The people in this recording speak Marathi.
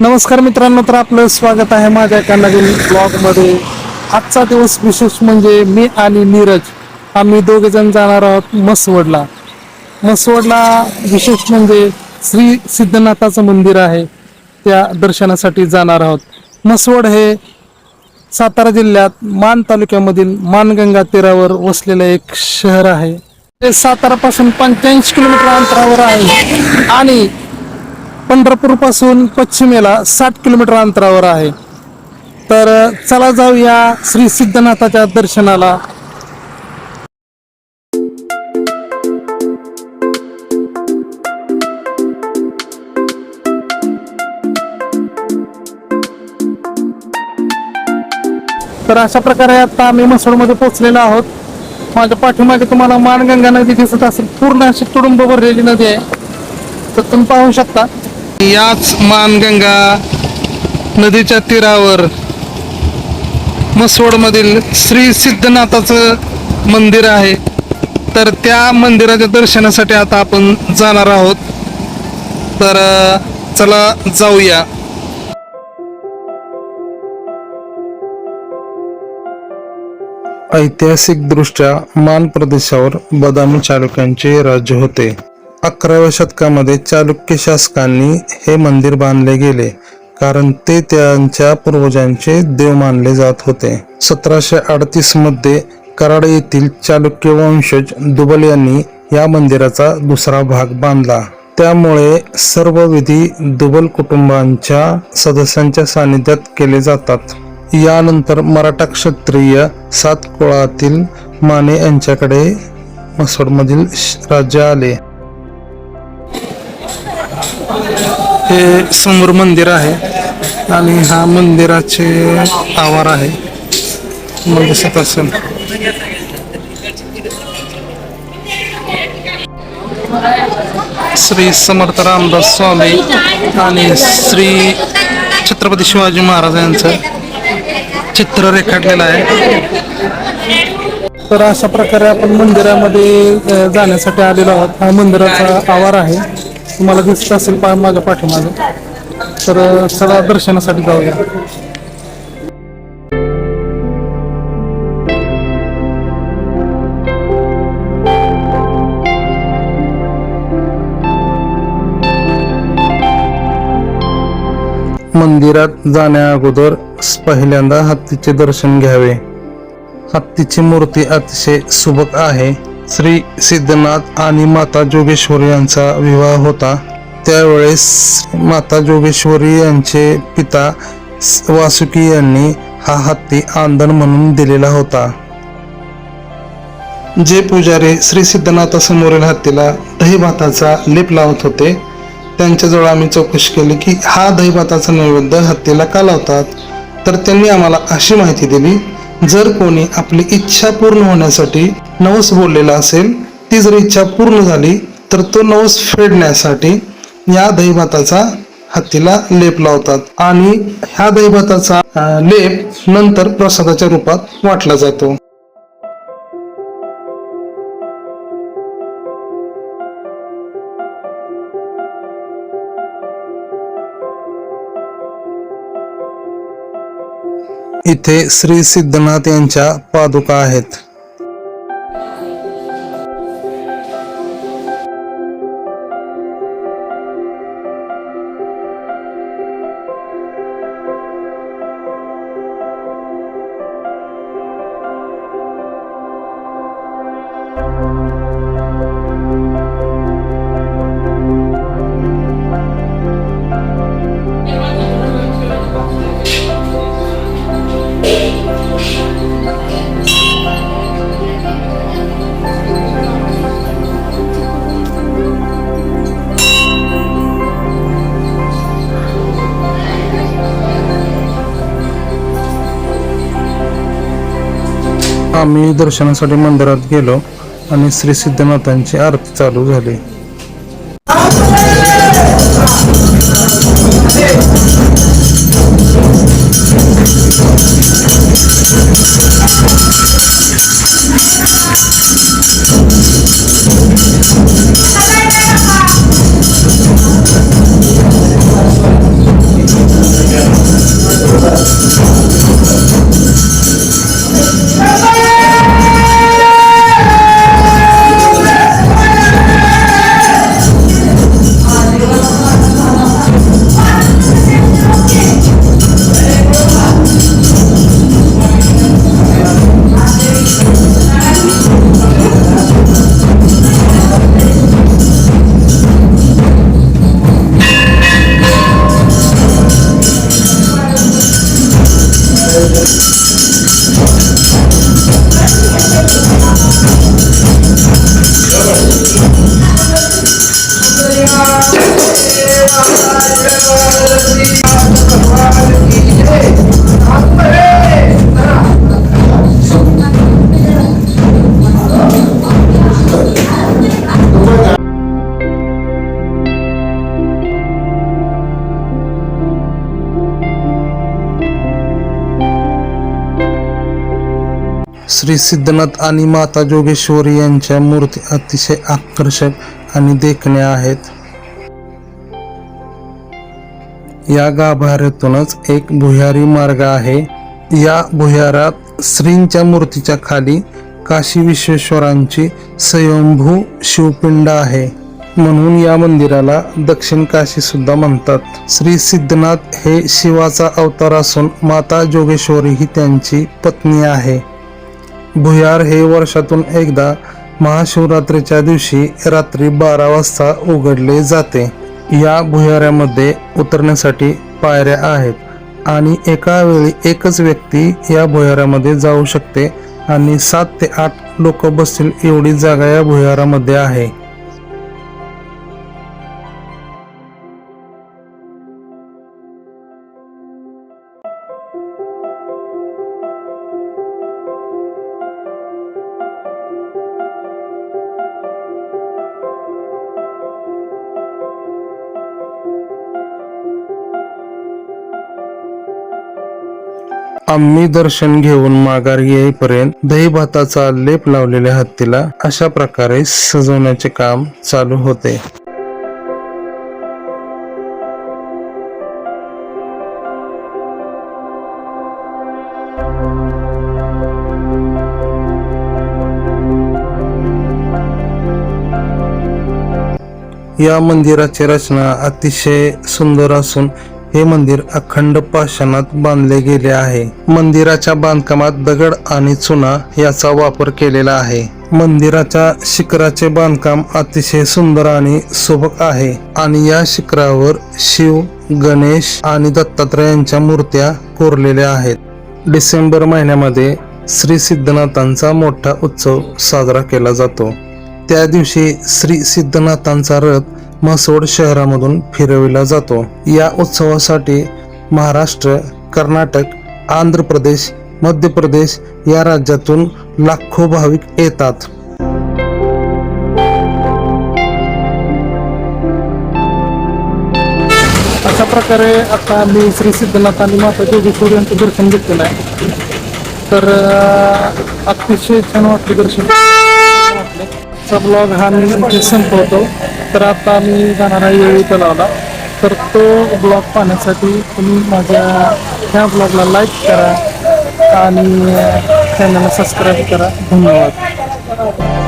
नमस्कार मित्रांनो तर आपलं स्वागत आहे माझ्या एका नवीन ब्लॉगमध्ये आजचा दिवस विशेष म्हणजे मी आणि नीरज आम्ही दोघे जण जाणार आहोत मसवडला मसवडला विशेष म्हणजे श्री सिद्धनाथाचं मंदिर आहे त्या दर्शनासाठी जाणार आहोत. मसवड हे सातारा जिल्ह्यात मान तालुक्यामधील मानगंगा तीरावर वसलेलं एक शहर आहे. ते सातारापासून पंच्याऐंशी किलोमीटर अंतरावर आहे. आणि पंढरपूरपासून पश्चिमेला साठ किलोमीटर अंतरावर आहे. तर चला जाऊया श्री सिद्धनाथाच्या दर्शनाला. तर अशा प्रकारे आता आम्ही मसोडमध्ये पोहोचलेलो आहोत. माझ्या पाठीमागे तुम्हाला मानगंगा नदी दिसत असेल. पूर्ण अशी तुडुंब भरलेली नदी आहे. तर तुम्ही पाहू शकता. याच मानगंगा नदीच्या तीरावर मसवडमधील श्री सिद्धनाथाचं मंदिर आहे. तर त्या मंदिराच्या दर्शनासाठी आता आपण जाणार आहोत. तर चला जाऊया. ऐतिहासिकदृष्ट्या मान प्रदेशावर बदामी चालुक्यांचे राज्य होते. अकराव्या शतकामध्ये चालुक्य शासकांनी हे मंदिर बांधले गेले कारण ते त्यांच्या पूर्वजांचे देव मानले जात होते. सतराशे अडतीसमध्ये कराड येथील चालुक्य वंशज दुबल यांनी या मंदिराचा दुसरा भाग बांधला. त्यामुळे सर्व विधी दुबल कुटुंबांच्या सदस्यांच्या सानिध्यात केले जातात. यानंतर मराठा क्षत्रिय सात कुळातील माने यांच्याकडे मसोडमधील श- राज्य आले. हे समोर मंदिर आहे आणि हा मंदिराचे आवार आहे. मग दिसत असेल. श्री समर्थ रामदास स्वामी आणि श्री छत्रपती शिवाजी महाराज यांचं चित्र रेखाटलेलं आहे. तर अशा प्रकारे आपण मंदिरामध्ये जाण्यासाठी आलेलो आहोत. हा मंदिराचा आवार आहे. तुम्हाला दिसत असेल पा माझ्या पाठीमागं. तर अ, चला दर्शनासाठी जाऊया. मंदिरात जाण्या अगोदर पहिल्यांदा हत्तीचे दर्शन घ्यावे. हत्तीची मूर्ती अतिशय सुबक आहे. श्री सिद्धनाथ आणि माता जोगेश्वरी यांचा विवाह होता. त्यावेळेस माता जोगेश्वरी यांचे पिता वासुकी यांनी हा हत्ती आंदण म्हणून दिलेला होता. जे पुजारी श्री सिद्धनाथासमोरील हत्तीला दहीभाताचा लिप लेप लावत होते त्यांच्याजवळ आम्ही चौकशी केली की हा दहीभाताचा नैवेद्य हत्तीला का लावतात? तर त्यांनी आम्हाला अशी माहिती दिली जर कोणी आपली इच्छा पूर्ण होण्यासाठी नवस बोललेला असेल ती जर इच्छा पूर्ण झाली तर तो नवस फेडण्यासाठी या दहीभाताचा हत्तीला लेप लावतात आणि ह्या दहीभाताचा लेप नंतर प्रसादाच्या रूपात वाटला जातो. इथे श्री सिद्धनाथ यांच्या पादुका आहेत. आम्ही दर्शनासाठी मंदिरात गेलो आणि श्री सिद्धनाथांची आरती चालू झाली. श्री सिद्धनाथ आणि माता जोगेश्वरी यांच्या मूर्ती अतिशय आकर्षक आणि देखण्या आहेत. या गाभाऱ्यातूनच एक भुयारी मार्ग आहे. या भुयारात श्रींच्या मूर्तीच्या खाली काशी विश्वेश्वरांची स्वयंभू शिवपिंड आहे. म्हणून या मंदिराला दक्षिण काशी सुद्धा म्हणतात. श्री सिद्धनाथ हे शिवाचा अवतार असून माता जोगेश्वरी ही त्यांची पत्नी आहे. भुयार हे वर्षातून एकदा महाशिवरात्रीच्या दिवशी रात्री बारा वाजता उघडले जाते. या भुयाऱ्यामध्ये उतरण्यासाठी पायऱ्या आहेत आणि एका वेळी एकच व्यक्ती या भुयाऱ्यामध्ये जाऊ शकते आणि सात ते आठ लोक बसतील एवढी जागा या भुयारामध्ये आहे. आम्ही दर्शन घेऊन माघार येईपर्यंत दही भाताचा लेप लावलेल्या हत्तीला अशा प्रकारे सजवण्याचे काम चालू होते. या मंदिराची रचना अतिशय सुंदर असून हे मंदिर अखंड पाषाणात बांधले गेले आहे. मंदिराच्या बांधकामात दगड आणि चुना याचा वापर केलेला आहे. मंदिराच्या शिखराचे बांधकाम अतिशय सुंदर आणि सुबक आहे आणि या शिखरावर शिव गणेश आणि दत्तात्रयांच्या मूर्त्या कोरलेल्या आहेत. डिसेंबर महिन्यामध्ये श्री सिद्धनाथांचा मोठा उत्सव साजरा केला जातो. त्या दिवशी श्री सिद्धनाथांचा रथ म्हसवड शहरामधून फिरविला जातो. या उत्सवासाठी महाराष्ट्र कर्नाटक आंध्र प्रदेश मध्य प्रदेश या राज्यातून लाखो भाविक येतात. अशा प्रकारे आता आम्ही श्री सिद्धनाथ आणि माता जोगेश्वर यांचं दर्शन घेतलेलं आहे. तर अतिशय छान वाटले दर्शन. ब्लॉग हा मी संपवतो. तर आता मी जाणार आहे येळी तलावला. तर तो ब्लॉग पाहण्यासाठी तुम्ही माझ्या ह्या ब्लॉगला लाईक करा आणि चॅनलला सबस्क्राईब करा. धन्यवाद.